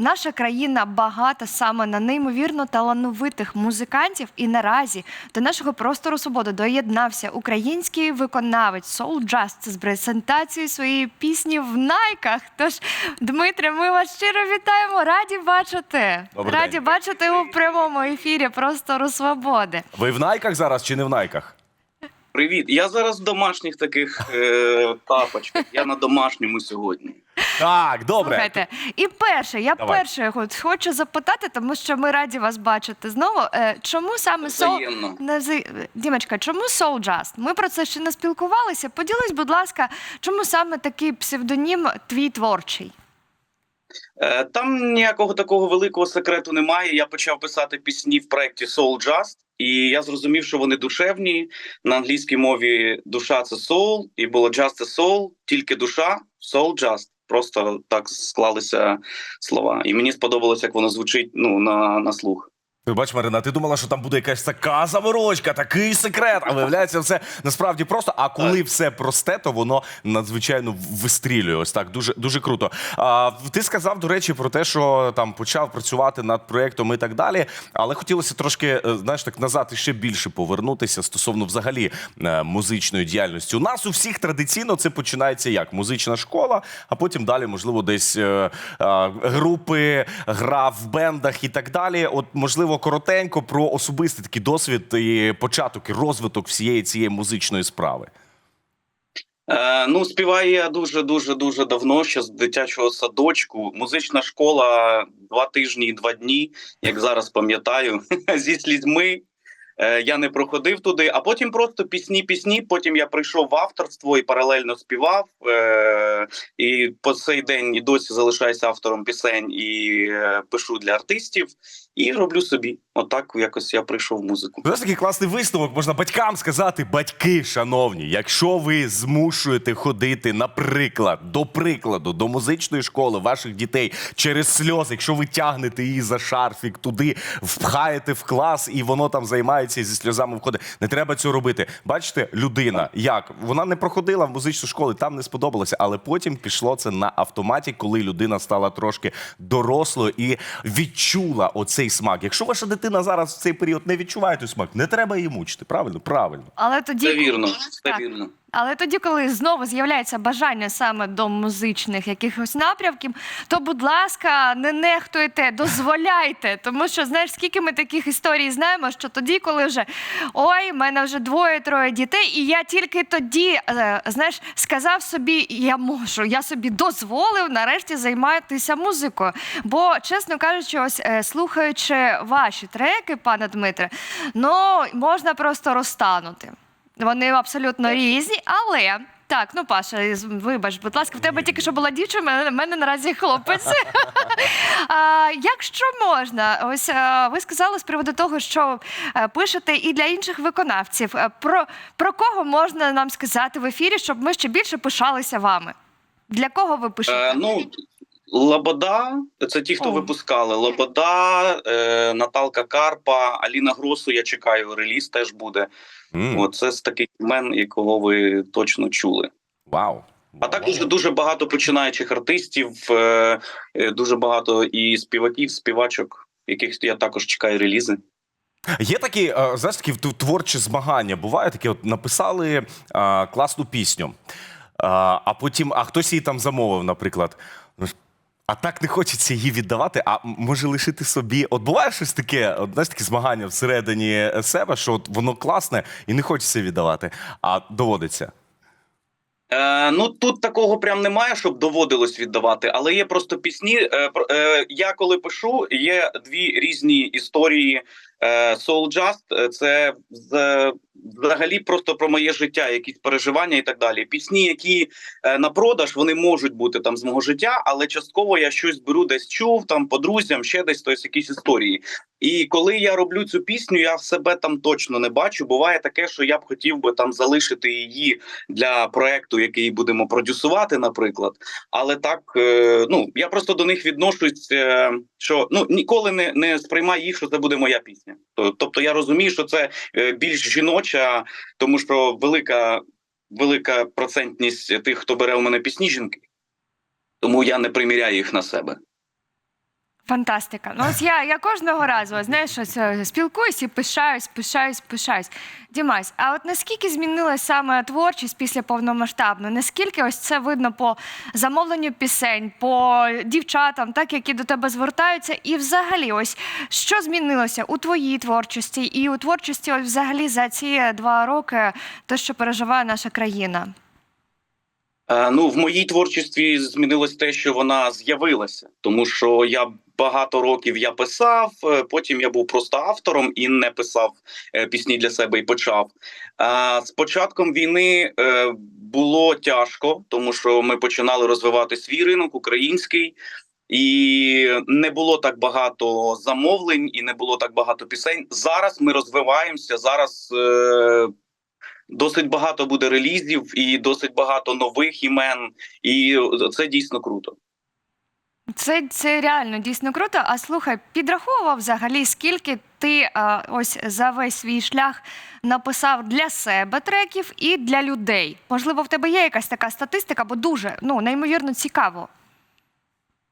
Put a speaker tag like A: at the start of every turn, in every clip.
A: наша країна багата саме на неймовірно талановитих музикантів. І наразі до нашого простору свободи доєднався український виконавець Soul Just з презентацією своєї пісні в найках. Тож, Дмитре, ми вас щиро вітаємо. Раді бачити.
B: Добрий
A: Раді
B: день.
A: бачити у прямому ефірі простору свободи.
B: Ви в найках зараз чи не в найках?
C: Привіт. Я зараз в домашніх таких е, тапочках. Я на домашньому сьогодні.
B: Так, добре.
A: Слухайте, і перше, я
B: Давай.
A: перше хочу запитати, тому що ми раді вас бачити знову. Е, чому саме Soul...
C: Взаємно.
A: Нази... Дімочка, чому Soul Just? Ми про це ще не спілкувалися. Поділись, будь ласка, чому саме такий псевдонім твій творчий?
C: Е, там ніякого такого великого секрету немає. Я почав писати пісні в проєкті Soul Just, і я зрозумів, що вони душевні. На англійській мові душа це soul, і було just це soul, тільки душа, soul just. Просто так склалися слова. І мені сподобалось, як воно звучить ну, на, на слух.
B: Ти бач, Марина, ти думала, що там буде якась така заморочка, такий секрет. А виявляється, все насправді просто. А коли все просте, то воно надзвичайно вистрілює. Ось так дуже дуже круто. А ти сказав, до речі, про те, що там почав працювати над проєктом і так далі. Але хотілося трошки, е, знаєш, так назад і ще більше повернутися стосовно взагалі е, музичної діяльності. У нас у всіх традиційно це починається як музична школа, а потім далі, можливо, десь е, групи, гра в бендах і так далі. От, можливо, коротенько про особистий такий досвід і початок і розвиток всієї цієї музичної справи.
C: Е, ну, співаю я дуже дуже дуже давно, ще з дитячого садочку. Музична школа два тижні і два дні, як зараз пам'ятаю, зі слізьми. Е, я не проходив туди, а потім просто пісні, пісні. Потім я прийшов в авторство і паралельно співав. Е, і по цей день і досі залишаюся автором пісень і е, пишу для артистів, і роблю собі. Отак якось я прийшов в музику.
B: Це такий класний висновок. Можна батькам сказати, батьки, шановні, якщо ви змушуєте ходити, наприклад, до прикладу, до музичної школи ваших дітей через сльози, якщо ви тягнете її за шарфік туди, впхаєте в клас, і воно там займається і зі сльозами входить. Не треба цього робити. Бачите, людина, як вона не проходила в музичну школу, там не сподобалося, але потім пішло це на автоматі, коли людина стала трошки дорослою і відчула оцей смак. Якщо ваша дитина зараз в цей період не відчуває той смак, не треба її мучити. Правильно, правильно.
A: Але тоді
C: Це вірно, це вірно.
A: Але тоді, коли знову з'являється бажання саме до музичних якихось напрямків, то, будь ласка, не нехтуйте, дозволяйте. Тому що знаєш, скільки ми таких історій знаємо, що тоді, коли вже ой, в мене вже двоє-троє дітей, і я тільки тоді е, знаєш, сказав собі, я можу, я собі дозволив нарешті займатися музикою. Бо, чесно кажучи, ось е, слухаючи ваші треки, пане Дмитре, ну можна просто розтанути. Вони абсолютно різні, але. Так, ну Паша, вибач, будь ласка, в тебе тільки що була дівчина, в мене наразі хлопець. а, якщо можна, ось а, ви сказали з приводу того, що е, пишете і для інших виконавців. Е, Про, про кого можна нам сказати в ефірі, щоб ми ще більше пишалися вами? Для кого ви пишете?
C: Е, ну, Лобода, це ті, хто
A: О.
C: випускали. Лобода, е, Наталка Карпа, Аліна Гросу. Я чекаю, реліз теж буде.
B: М,
C: От це з таких імен, якого ви точно чули.
B: Вау.
C: А також дуже багато починаючих артистів, е, е, дуже багато і співаків, співачок, яких я також чекаю релізи.
B: Є такі, е, знаєш, такі творчі змагання. Буває такі, от написали е, класну пісню, а потім, а хтось її там замовив, наприклад. А так не хочеться її віддавати, а може лишити собі. От буває щось таке, от, знаєш, такі змагання всередині себе, що от воно класне і не хочеться віддавати, а доводиться.
C: Е, ну тут такого прям немає, щоб доводилось віддавати, але є просто пісні. Е, е, я коли пишу, є дві різні історії. Е, Soul Just е, це взагалі просто про моє життя, якісь переживання і так далі. Пісні, які е, на продаж, вони можуть бути там з мого життя, але частково я щось беру, десь чув там по друзям, ще десь тобто якісь історії. І коли я роблю цю пісню, я в себе там точно не бачу. Буває таке, що я б хотів би там залишити її для проекту, який будемо продюсувати, наприклад. Але так, ну я просто до них відношусь, що ну ніколи не, не сприймаю їх, що це буде моя пісня. То- Тобто я розумію, що це е, більш жіноча, тому що велика, велика процентність тих, хто бере у мене пісні, жінки. Тому я не приміряю їх на себе.
A: Фантастика. Ну ось я, я кожного разу, знаєш, ось, е, спілкуюсь і пишаюсь, пишаюсь, пишаюсь. Дімась, а от наскільки змінилася саме творчість після повномасштабної? Наскільки ось це видно по замовленню пісень, по дівчатам, так які до тебе звертаються? І взагалі, ось що змінилося у твоїй творчості і у творчості, ось взагалі за ці два роки, те, що переживає наша країна?
C: Е, Ну, в моїй творчості змінилось те, що вона з'явилася, тому що я багато років я писав, е, потім я був просто автором і не писав е, пісні для себе і почав. А з початком війни було тяжко, тому що ми починали розвивати свій ринок український. І не було так багато замовлень, і не було так багато пісень. Зараз ми розвиваємося. Зараз досить багато буде релізів і досить багато нових імен, і це дійсно круто.
A: Це, це реально дійсно круто. А слухай, підраховував взагалі, скільки ти а, ось за весь свій шлях написав для себе треків і для людей. Можливо, в тебе є якась така статистика, бо дуже ну неймовірно цікаво.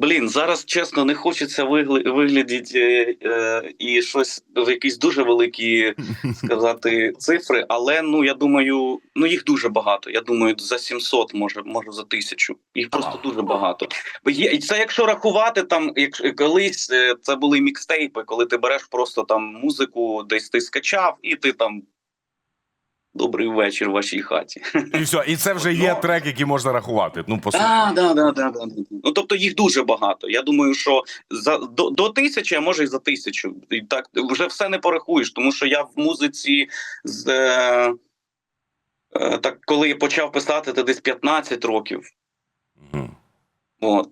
C: Блін, зараз чесно не хочеться вигля- виглядіти е, е, і щось в якісь дуже великі сказати цифри, але ну я думаю, ну їх дуже багато. Я думаю, за 700, може, може за тисячу. Їх просто дуже багато. Бо є і це, якщо рахувати, там якщо колись е, це були мікстейпи, коли ти береш просто там музику, десь ти скачав, і ти там. Добрий вечір в вашій хаті.
B: І все, і це вже є
C: Ну.
B: трек, який можна рахувати. Ну, по суті.
C: Да, да, да, да, да. Ну тобто їх дуже багато. Я думаю, що за до, до тисячі, а може й за тисячу. І так вже все не порахуєш, тому що я в музиці з е, е, так, коли я почав писати, це десь 15 років.
B: Мгм.
C: От.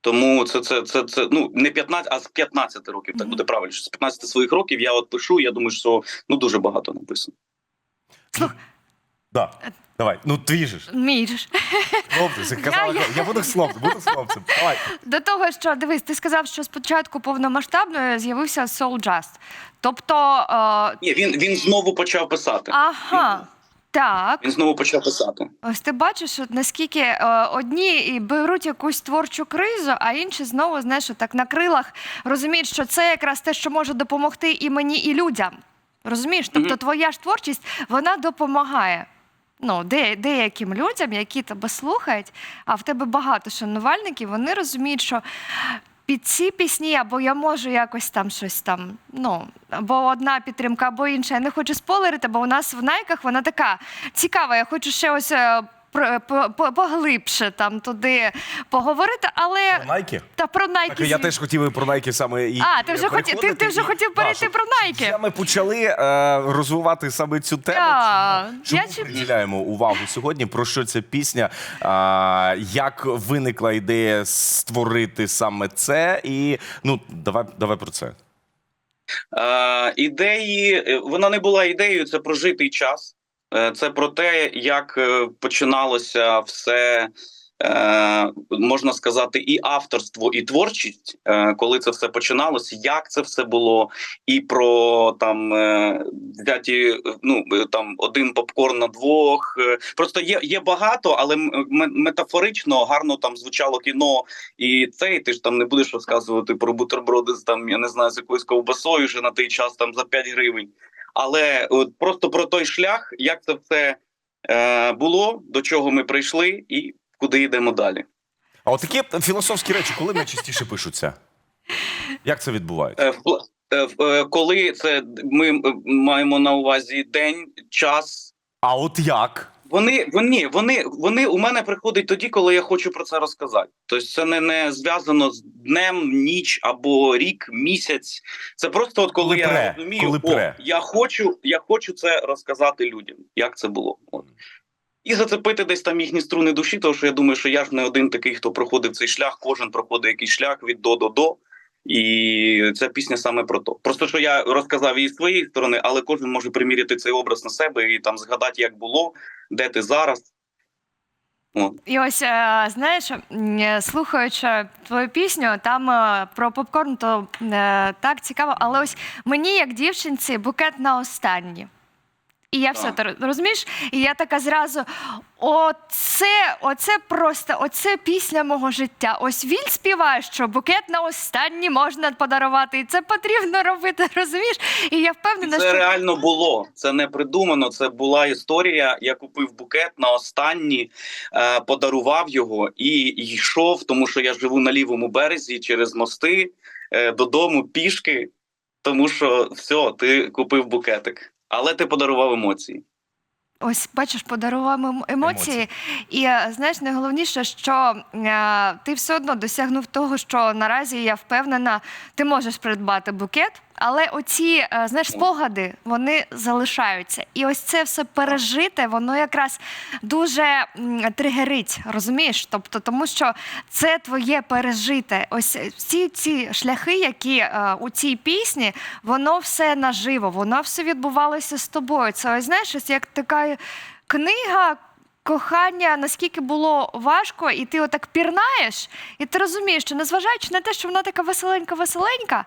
C: Тому це, це, це, це ну не 15, а з 15 років. Так буде правильно. З 15 своїх років я от пишу. Я думаю, що ну дуже багато написано.
B: Да. Давай, ну твій же ж.
A: Мій же ж.
B: Хлопці, казала,
A: Я-
B: я, буду хлопцем, буду хлопцем. Давай.
A: До того, що дивись, ти сказав, що спочатку повномасштабної з'явився Soul Just. Тобто, е,
C: Ні, він, він знову почав писати.
A: ага, так.
C: Він знову почав писати.
A: Ось ти бачиш, от наскільки е, одні і беруть якусь творчу кризу, а інші знову знаєш, так на крилах розуміють, що це якраз те, що може допомогти і мені, і людям. Розумієш? Тобто твоя ж творчість вона допомагає. Ну, де, деяким людям, які тебе слухають, а в тебе багато шанувальників, вони розуміють, що під ці пісні, або я можу якось там щось там, ну, або одна підтримка, або інша. Я не хочу спойлерити, бо у нас в найках вона така цікава. Я хочу ще ось е, поглибше там туди поговорити, але
B: Найки?
A: та про найки.
B: Так, я теж хотів і про Найки саме і
A: А, ти вже хотів- ти- ти вже хотів перейти про Найки.
B: Ми почали е, розвивати саме цю тему.
A: Да.
B: Чому, чому
A: Я чи-
B: приділяємо увагу сьогодні? Про що ця пісня? А, як виникла ідея створити саме це? І ну давай, давай про це.
C: Е, ідеї е, вона не була ідеєю, це прожитий час. Е, Це про те, як е, починалося все. Е, можна сказати, і авторство, і творчість, коли це все починалося, як це все було, і про там взяті, ну там один попкорн на двох. Просто є, є багато, але метафорично гарно там звучало кіно, і це, і ти ж там не будеш розказувати про бутерброди з там, я не знаю, з якоюсь ковбасою вже на той час там за 5 гривень. Але от просто про той шлях, як це все е, було, до чого ми прийшли, і куди йдемо далі.
B: А от такі філософські речі, коли найчастіше пишуться? Як це відбувається?
C: Е, е, е, коли це ми е, маємо на увазі день, час.
B: А от як?
C: Вони вони, вони, вони у мене приходять тоді, коли я хочу про це розказати. Тобто це не, не зв'язано з днем, ніч або рік, місяць. Це просто от коли,
B: Коли
C: я
B: пре,
C: розумію,
B: коли
C: о,
B: пре.
C: я хочу, я хочу це розказати людям, як це було. От. І зацепити десь там їхні струни душі, тому що я думаю, що я ж не один такий, хто проходив цей шлях, кожен проходить якийсь шлях від до до до. І ця пісня саме про то. Просто що я розказав її з своєї сторони, але кожен може приміряти цей образ на себе і там згадати, як було, де ти зараз.
A: І ось е, знаєш, е, слухаючи твою пісню, там е, про попкорн, то так цікаво, але ось мені, як дівчинці, букет на останній. І я все ти розумієш? І я така зразу: оце, оце просто, оце пісня мого життя. Ось він співає, що букет на останній можна подарувати, і це потрібно робити, розумієш? І я впевнена,
C: Це
A: що
C: реально було. Це не придумано. Це була історія. Я купив букет на останній, е, подарував його і йшов, тому що я живу на лівому березі через мости е, додому пішки. Тому що все, ти купив букетик, але ти подарував емоції.
A: Ось бачиш, подарував ем- емоції.
B: Емоції.
A: І е, знаєш, найголовніше, що е, ти все одно досягнув того, що наразі я впевнена, ти можеш придбати букет. Але оці е, знаєш спогади вони залишаються, і ось це все пережите, воно якраз дуже тригерить, розумієш? Тобто, тому що це твоє пережите. Ось всі ці шляхи, які е, у цій пісні, воно все наживо, воно все відбувалося з тобою. Це ось знаєш, ось як така книга. Кохання наскільки було важко, і ти отак пірнаєш, і ти розумієш, що незважаючи на те, що вона така веселенька-веселенька,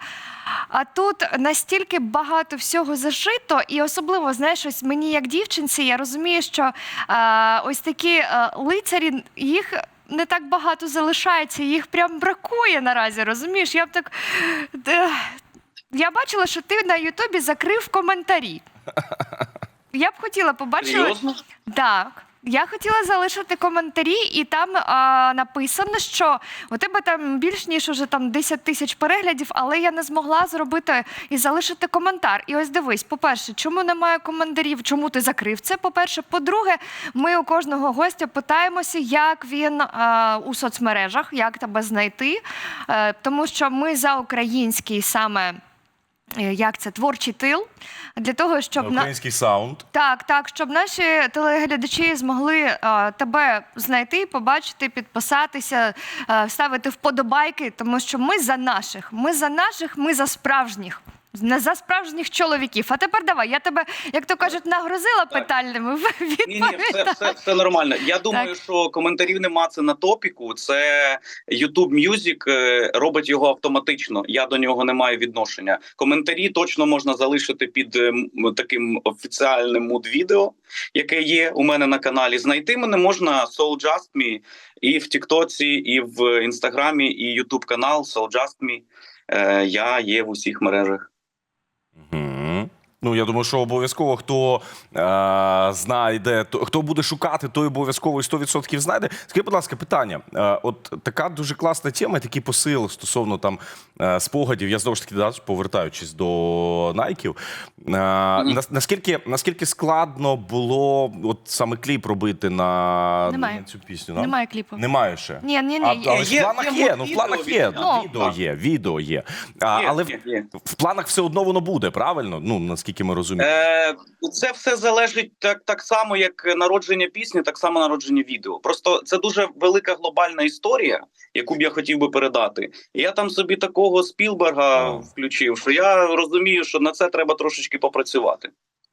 A: а тут настільки багато всього зашито, і особливо, знаєш, ось мені як дівчинці, я розумію, що а, ось такі а, лицарі, їх не так багато залишається, їх прям бракує наразі, розумієш? Я б так. Е, Я бачила, що ти на Ютубі закрив коментарі. Я б хотіла побачити.
C: Серйозно?
A: Так. Я хотіла залишити коментарі, і там а, написано, що у тебе там більш ніж уже там 10 тисяч переглядів, але я не змогла зробити і залишити коментар. І ось дивись, по-перше, чому немає коментарів? Чому ти закрив це? По-перше, по-друге, ми у кожного гостя питаємося, як він а, у соцмережах, як тебе знайти, Е, тому що ми за український саме. Е, Як це творчий тил для того, щоб на
B: Український саунд.
A: так, так, щоб наші телеглядачі змогли а, тебе знайти, побачити, підписатися, а, ставити вподобайки, тому що ми за наших, ми за наших, ми за справжніх. Не за справжніх чоловіків. А тепер давай, я тебе, як то кажуть, нагрузила
C: Так.
A: питальними.
C: Ні, ні, все, все, все нормально. Я думаю, що коментарів нема це на топіку. Це YouTube Music е, робить його автоматично. Я до нього не маю відношення. Коментарі точно можна залишити під е, таким офіціальним муд-відео, яке є у мене на каналі. Знайти мене можна Soul Just Me і в Тіктоці, і в Інстаграмі, і YouTube канал Soul Just Me. Е, Я є в усіх мережах.
B: Mm-hmm. Ну, я думаю, що обов'язково хто е, знайде, то, хто буде шукати, той обов'язково і 100% знайде. Скажіть, будь ласка, питання. Е, от така дуже класна тема, такий посил стосовно там е, спогадів. Я знову ж таки да, повертаючись до найків. Е, нас- наскільки, наскільки складно було от саме кліп робити на,
A: Немає.
B: на цю пісню? да?
A: Немає кліпу.
B: Немає ще.
A: Ні, ні, ні.
B: А,
A: є.
B: але ж
C: Є-
B: в планах
C: є
B: є, ну в
C: відео,
B: планах є.
C: відео.
B: Відео є, відео є. А,
C: Є,
B: але в,
C: є, є.
B: в планах все одно воно буде, правильно? Ну, наскільки ми розуміємо.
C: Е, це все залежить так, так само, як народження пісні, так само народження відео. Просто це дуже велика глобальна історія, яку б я хотів би передати. І я там собі такого Спілберга включив, що я розумію, що на це треба трошечки попрацювати.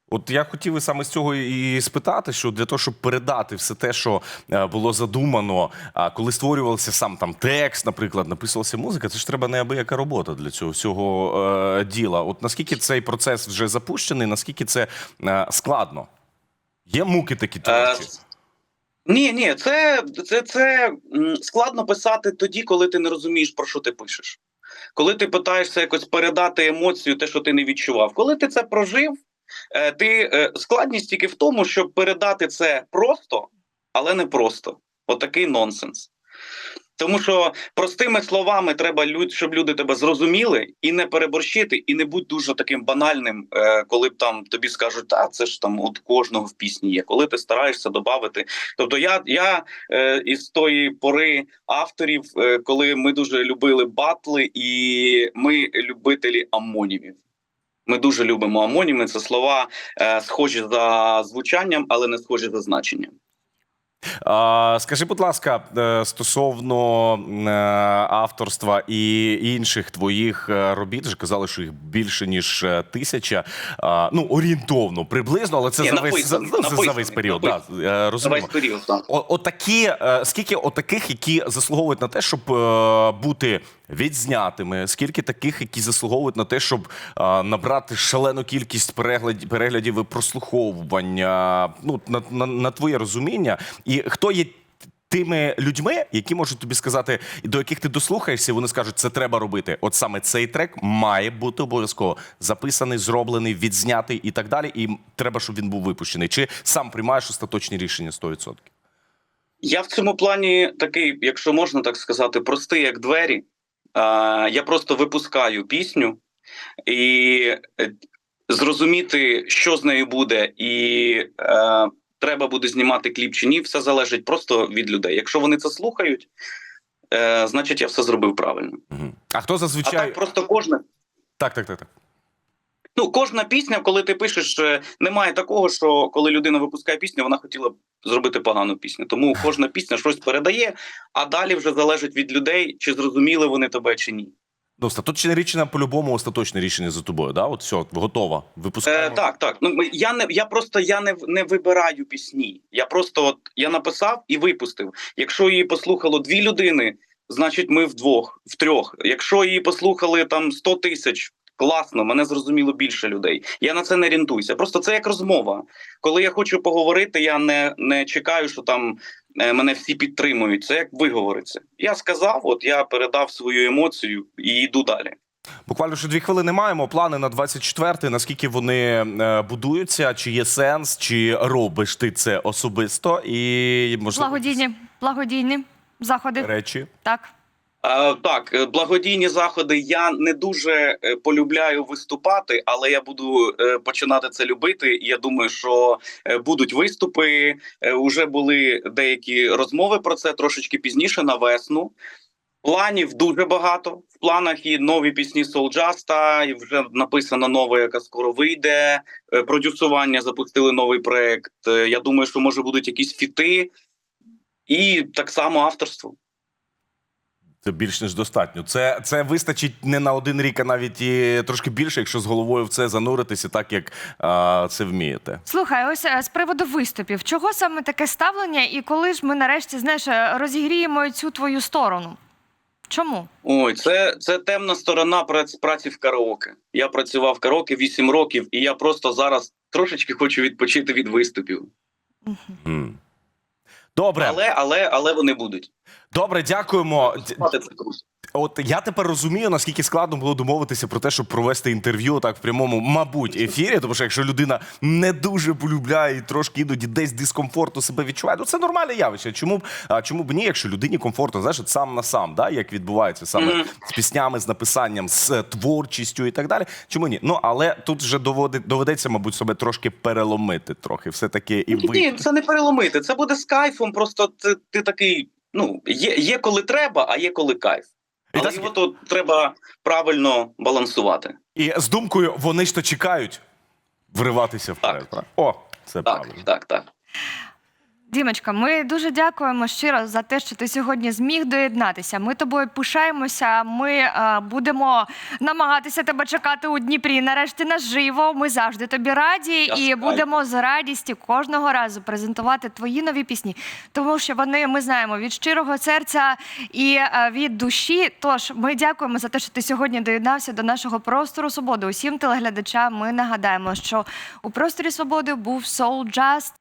B: От я хотів і саме з цього і спитати, що для того, щоб передати все те, що е, було задумано, а коли створювався сам там текст, наприклад, написувалася музика, це ж треба неабияка робота для цього всього е, діла. От наскільки цей процес вже запущений, наскільки це е, складно? Є муки такі
C: Е,
B: творчі?
C: ні, ні, це, це, це складно писати тоді, коли ти не розумієш, про що ти пишеш. Коли ти питаєшся якось передати емоцію, те, що ти не відчував. Коли ти це прожив, ти е, складність тільки в тому, щоб передати це просто, але не просто. Отакий нонсенс. Тому що простими словами треба щоб люди тебе зрозуміли і не переборщити, і не будь дуже таким банальним, е, коли б там тобі скажуть, та це ж там от кожного в пісні є. Коли ти стараєшся додати. Тобто, я, я е, із тої пори авторів, е, коли ми дуже любили батли, і ми любителі амонімів. Ми дуже любимо амоніми. Це слова е, схожі за звучанням, але не схожі за значенням.
B: А, скажи, будь ласка, е, стосовно е, авторства і інших твоїх е, робіт, вже казали, що їх більше ніж тисяча. А, ну, орієнтовно, приблизно, але це
C: Ні,
B: за весь, за, за весь період. Да,
C: За весь період так.
B: О, отакі, скільки отаких, які заслуговують на те, щоб бути відзнятими, скільки таких, які заслуговують на те, щоб а, набрати шалену кількість переглядів, переглядів і прослуховування. Ну на, на, на твоє розуміння, і хто є тими людьми, які можуть тобі сказати, до яких ти дослухаєшся, вони скажуть, це треба робити. От саме цей трек має бути обов'язково записаний, зроблений, відзнятий і так далі. І треба, щоб він був випущений. Чи сам приймаєш остаточні рішення 100%?
C: Я в цьому плані такий, якщо можна так сказати, простий як двері. А, я просто випускаю пісню і е, зрозуміти, що з нею буде, і е, треба буде знімати кліп чи ні, все залежить просто від людей. Якщо вони це слухають, е, значить я все зробив правильно.
B: А хто
C: А
B: зазвичай
C: так просто кожне
B: так, так, так, так.
C: Ну, кожна пісня, коли ти пишеш, е, немає такого, що коли людина випускає пісню, вона хотіла б зробити погану пісню. Тому кожна пісня щось передає, а далі вже залежить від людей, чи зрозуміли вони тебе чи ні.
B: Ну, остаточне рішення по-любому остаточне рішення за тобою. Да? От все, готова.
C: Е, так, так. Ну я не я просто я не, не вибираю пісні. Я просто от я написав і випустив. Якщо її послухало дві людини, значить ми вдвох, в трьох. Якщо її послухали там 100 тисяч. Класно, мене зрозуміло більше людей. Я на це не орієнтуюся. Просто це як розмова. Коли я хочу поговорити, я не, не чекаю, що там е, мене всі підтримують. Це як виговориться. Я сказав, от я передав свою емоцію і йду далі.
B: Буквально ще дві хвилини маємо. Плани на 24-й, наскільки вони е, будуються, чи є сенс, чи робиш ти це особисто і можливо
A: Благодійні, благодійні заходи.
B: речі.
A: Так.
C: Е, Так, е, благодійні заходи. Я не дуже е, полюбляю виступати, але я буду починати це любити. Я думаю, що будуть виступи. Уже були деякі розмови про це трошечки пізніше на весну. Планів дуже багато. В планах і нові пісні Солджаста, і вже написана нова, яка скоро вийде. Продюсування запустили новий проект. Я думаю, що може будуть якісь фіти, і так само авторство.
B: Це більш ніж достатньо. Це, це вистачить не на один рік, а навіть і трошки більше, якщо з головою в це зануритися, так як а, це вмієте.
A: Слухай, ось е, з приводу виступів, чого саме таке ставлення, і коли ж ми нарешті знаєш е, розігріємо цю твою сторону? Чому?
C: Ой, це, це темна сторона праці, праці в караоке. Я працював в караоке 8 років, і я просто зараз трошечки хочу відпочити від виступів.
B: Добре,
C: Але, але, але вони будуть.
B: Добре, дякуємо. От я тепер розумію, наскільки складно було домовитися про те, щоб провести інтерв'ю так в прямому, мабуть, ефірі. Тому що якщо людина не дуже полюбляє і трошки іноді десь дискомфорту себе відчуває, ну це нормальне явище. Чому б а чому б ні, якщо людині комфортно, знаєш, от сам на сам, да, як відбувається саме
C: Мгм.
B: з піснями, з написанням, з е, творчістю і так далі. Чому ні? Ну але тут вже доводить, доведеться, мабуть, себе трошки переломити, трохи все таки і
C: Ні, це не переломити. Це буде з кайфом. Просто ти, ти такий. Ну, є, є коли треба, а є коли кайф.
B: І
C: Але
B: так-
C: його тут треба правильно балансувати.
B: І з думкою вони ж то чекають вриватися вперед.
C: Так.
B: О, це
C: Так,
B: правильно.
C: так, так.
A: Дімочка, ми дуже дякуємо щиро за те, що ти сьогодні зміг доєднатися. Ми тобою пишаємося. Ми е, будемо намагатися тебе чекати у Дніпрі. Нарешті наживо. Ми завжди тобі раді і
C: Ясно.
A: будемо з радістю кожного разу презентувати твої нові пісні, тому що вони ми знаємо від щирого серця і е, від душі. Тож ми дякуємо за те, що ти сьогодні доєднався до нашого простору свободи. Усім телеглядачам ми нагадаємо, що у просторі свободи був Soul Just